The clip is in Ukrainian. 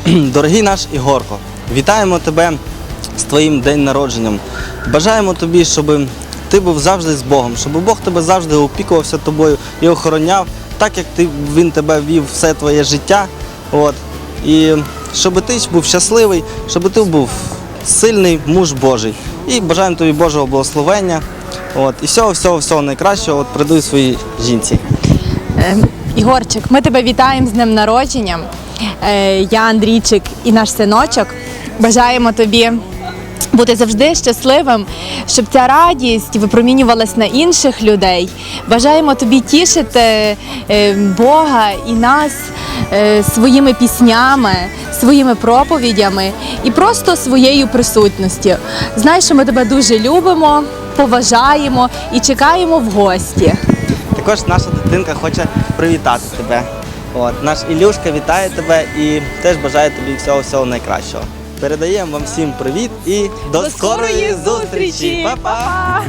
Дорогий наш Ігорко, вітаємо тебе з твоїм день народженням. Бажаємо тобі, щоб ти був завжди з Богом, щоб Бог тебе завжди опікувався тобою і охороняв, так як ти, він тебе вів все твоє життя. От. І щоб ти був щасливий, щоб ти був сильний муж Божий. І бажаємо тобі Божого благословення. От. І всього, всього, всього найкращого от, передаю своїй жінці. Е, Ігорчик, ми тебе вітаємо з днем народження. Е, Я Андрійчик і наш синочок. Бажаємо тобі бути завжди щасливим, щоб ця радість випромінювалась на інших людей. Бажаємо тобі тішити е, Бога і нас е, своїми піснями, своїми проповідями і просто своєю присутністю. Знай, що ми тебе дуже любимо, поважаємо і чекаємо в гості. Також наша дитинка хоче привітати тебе. От, наш Ілюшка вітає тебе і теж бажає тобі всього всього найкращого. Передаємо вам всім привіт і до, скорої зустрічі! Па-па!